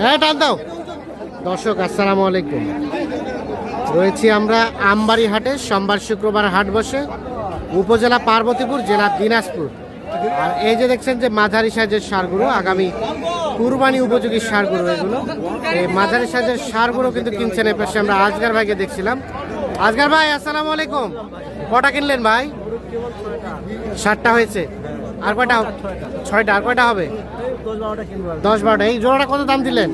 হ্যাঁ দাও। দর্শক, আসসালামু আলাইকুম। রয়েছি আমরা আমবাড়ি হাটে সোমবার শুক্রবার হাট বসে, উপজেলা পার্বতীপুর, জেলা দিনাজপুর। আর এই যে দেখছেন যে মাঝারি সাইজের সারগুলো, আগামী কুরবানি উপযোগী সারগুলো এগুলো। এই মাঝারি সাইজের সারগুলো কিন্তু কিনছেন এ পাশে আমরা আজগার ভাইকে দেখছিলাম। আজগার ভাই, আসসালামু আলাইকুম। কটা কিনলেন ভাই? ষাটটা হয়েছে। আর কয়টা? ছয়টা। আর কয়টা হবে? দশ বারোটা এই জোড়াটা কত দাম দিলেন?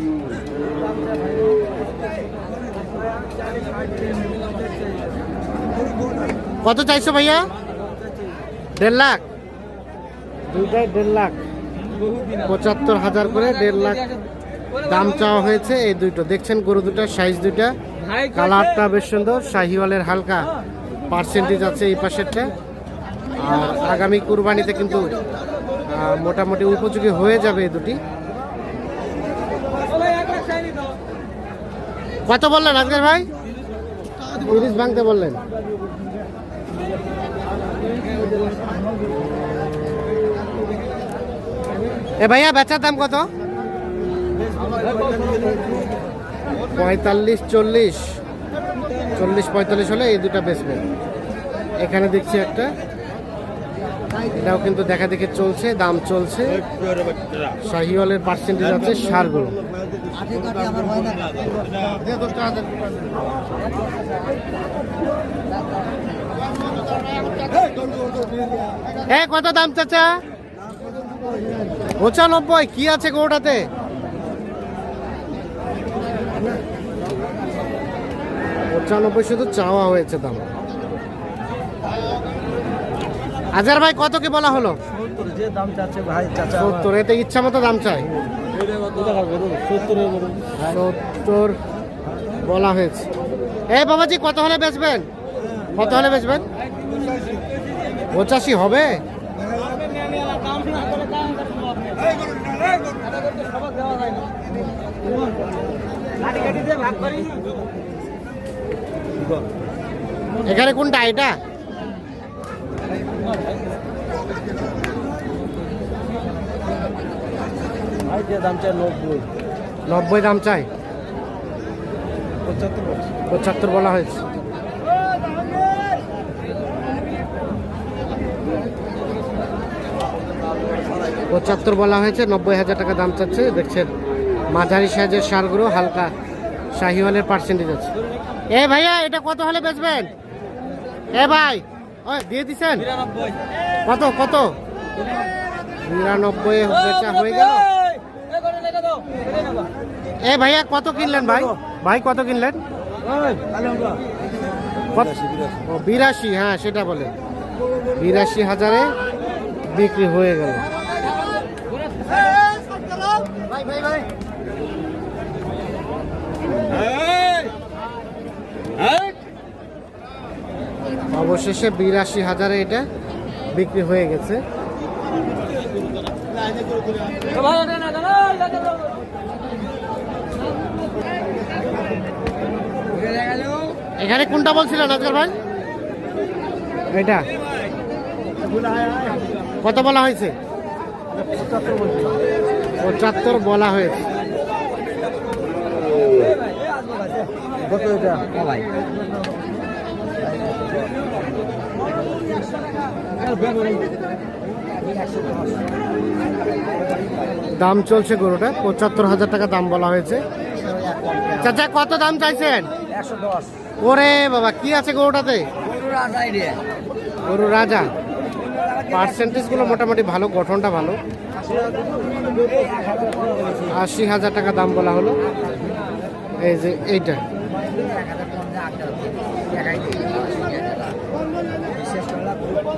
কত চাইছো ভাইয়া? দেড় লাখ। দুইটাই দেড় লাখ। পঁচাত্তর হাজার করে দেড় লাখ দাম চাওয়া হয়েছে এই দুটো দেখছেন গরু দুটা সাইজ দুটা কালারটা বেশ সুন্দর, শাহিওয়ালের হালকা পার্সেন্টেজ আছে এই পাশেরটা। আর আগামী কুরবানিতে কিন্তু মোটামুটি উপযোগী হয়ে যাবে এই দুটি। কত বললেন আজকের ভাই? তিরিশ ভাঙতে বললেন। এ ভাইয়া, বেচার দাম কত? পঁয়তাল্লিশ, চল্লিশ। চল্লিশ, পঁয়তাল্লিশ হলে এই দুটা বেচবেন। এখানে দেখছি একটা। এটাও কিন্তু দেখা দেখে চলছে, দাম চলছে। শাহিওয়ালের পার্সেন্টেজ আছে সারগুলো এ, কত দাম চাচা? পঁচানব্বই, কি আছে গোটাতে পঁচানব্বই শুধু চাওয়া হয়েছে দাম। আজার ভাই কত কি বলা হলো? সত্তর এতে ইচ্ছা মতো দাম চাই। সত্তর বলা হয়েছে। এই বাবাজি কত হলে বেচবেন? কত হলে বেচবেন? পঁচাশি হবে? এখানে কোনটা এটা? দাম চাই নব্বই। নব্বই দাম চাই। পঁচাত্তর বলা। হয়েছে। পঁচাত্তর বলা হয়েছে নব্বই হাজার টাকা দাম চাচ্ছে। দেখছেন মাঝারি সাইজের সারগুলো হালকা শাহিওয়ালের পার্সেন্টেজ আছে। এ ভাইয়া এটা কত হলে বেচবেন? এ ভাই দিয়ে দিছেন কত কত নিরানব্বই বেচা হয়ে গেল এ ভাইয়া কত কিনলেন ভাই ভাই কত কিনলেন ও বিরাশি হ্যাঁ সেটা বলে বিরাশি হাজারে বিক্রি হয়ে গেল অবশেষে বিরাশি হাজারে এটা বিক্রি হয়ে গেছে। এখানে কোনটা বলছিলেন আজকাল ভাই? এটা। কত বলা হয়েছে? পঁচাত্তর বলা হয়েছে। কত এটা? দাম চলছে গরুটা পঁচাত্তর হাজার টাকা দাম বলা হয়েছে। চাচা কত দাম চাইছেন? ওরে বাবা কি আছে গরুটাতে? গরু রাজা। পার্সেন্টেজগুলো মোটামুটি ভালো গঠনটা ভালো। আশি হাজার টাকা দাম বলা হলো। এই যে এইটা।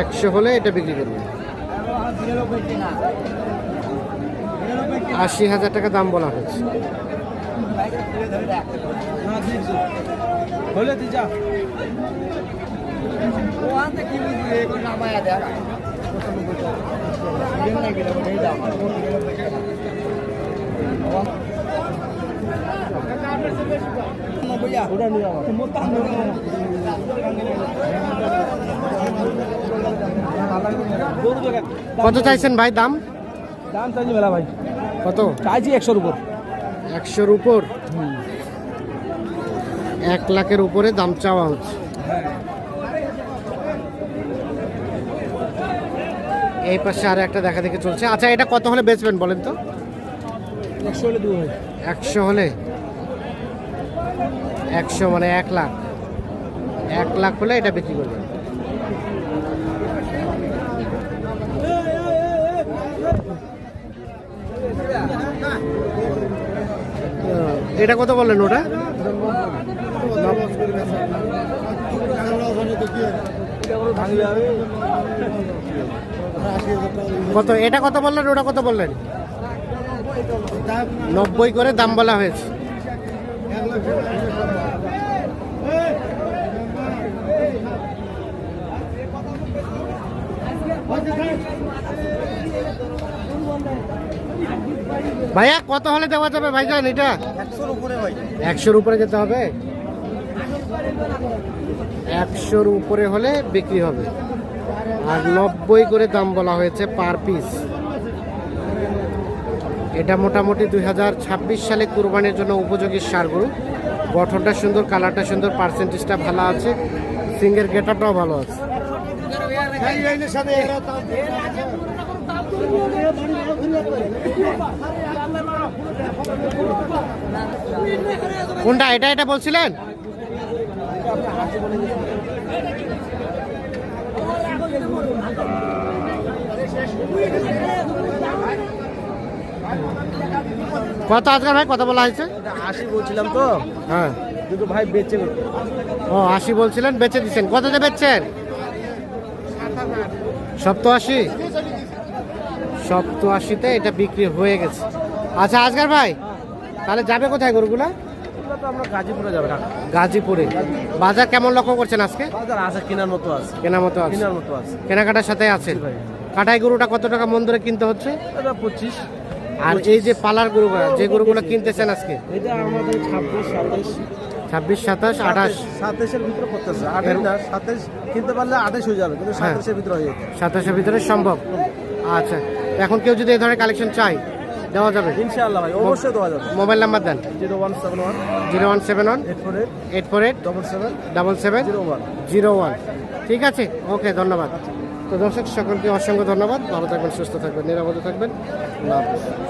একশো হলে এটা বিক্রি করবেন। আশি হাজার টাকা দাম বলা হয়েছে দেখ কত চাইছেন ভাই দাম? দাম চাইছি মেলা ভাই। কত? চাইছি একশোর উপর। একশোর উপর? এক লাখের উপরে দাম চাওয়া হচ্ছে। এই পাশে আর একটা দেখা দেখে চলছে। আচ্ছা এটা কত হলে বেচবেন বলেন তো? একশো হলে একশো মানে এক লাখ। এক লাখ হলে এটা বিক্রি করবেন আহ, এটা কত বললেন ওটা? কত? এটা কত বললেন? ওটা কত বললেন? নব্বই করে দাম বলা হয়েছে। ভাইয়া কত হলে দেওয়া যাবে ভাইজান এটা? একশোর উপরে একশোর উপরে যেতে হবে? একশোর উপরে হলে বিক্রি হবে। আর নব্বই করে দাম বলা হয়েছে পার পিস। এটা মোটামুটি দুই হাজার ছাব্বিশ সালে কুরবানির জন্য উপযোগী সার গরু গঠনটা সুন্দর, কালারটা সুন্দর পার্সেন্টেজটা ভালো আছে সিঙ্গের গেটআপটাও ভালো আছে। কোনটা, এটা এটা বলছিলেন? কত আজকাল ভাই? কত বলা হয়েছে? আশি বলছিলাম তো। হ্যাঁ। কিন্তু ভাই বেচে ও আশি বলছিলেন বেচে দিচ্ছেন। কততে বেচছেন? সপ্ত আশি সপ্ত আশিতে এটা বিক্রি হয়ে গেছে। আচ্ছা আজকাল ভাই তাহলে যাবে কোথায় গরুগুলা? গাজীপুরে যাবে গাজীপুরে। বাজার কেমন লক্ষ্য করছেন আজকে? বাজার আছে কেনার মতো আছে। মতো আছে। কেনার মতো আছে। কেনাকাটার সাথে আছেন। ভাই। কাটাই গরুটা কত টাকা মন ধরে কিনতে হচ্ছে? পঁচিশ। আর এই যে পালার গরুগুলো যে গরুগুলো কিনতেছেন আজকে? এটা আমাদের ছাব্বিশ সাতাইশ ছাব্বিশ সাতাশ আঠাশ? সাতাইশের ভিতরে করতেছে আঠাশ না সাতাইশ কিনতে পারলে আঠাশ হয়ে যাবে কিন্তু হ্যাঁ। সাতাইশের ভিতরে হয়ে যাবে সাতাশের ভিতরে সম্ভব? আচ্ছা এখন কেউ যদি এই ধরনের কালেকশন চাই দেওয়া যাবে? ইনশাআল্লাহ ভাই অবশ্যই দেওয়া যাবে। মোবাইল নাম্বার দেন। Zero one seven one. Zero one seven one. Eight four eight. Eight four eight. Double seven. Double seven. Zero one. Zero one. ঠিক আছে? ওকে ধন্যবাদ। তো দর্শক সকলকে অসংখ্য ধন্যবাদ। ভালো থাকবেন সুস্থ থাকবেন নিরাপদে থাকবেন। হাফেজ।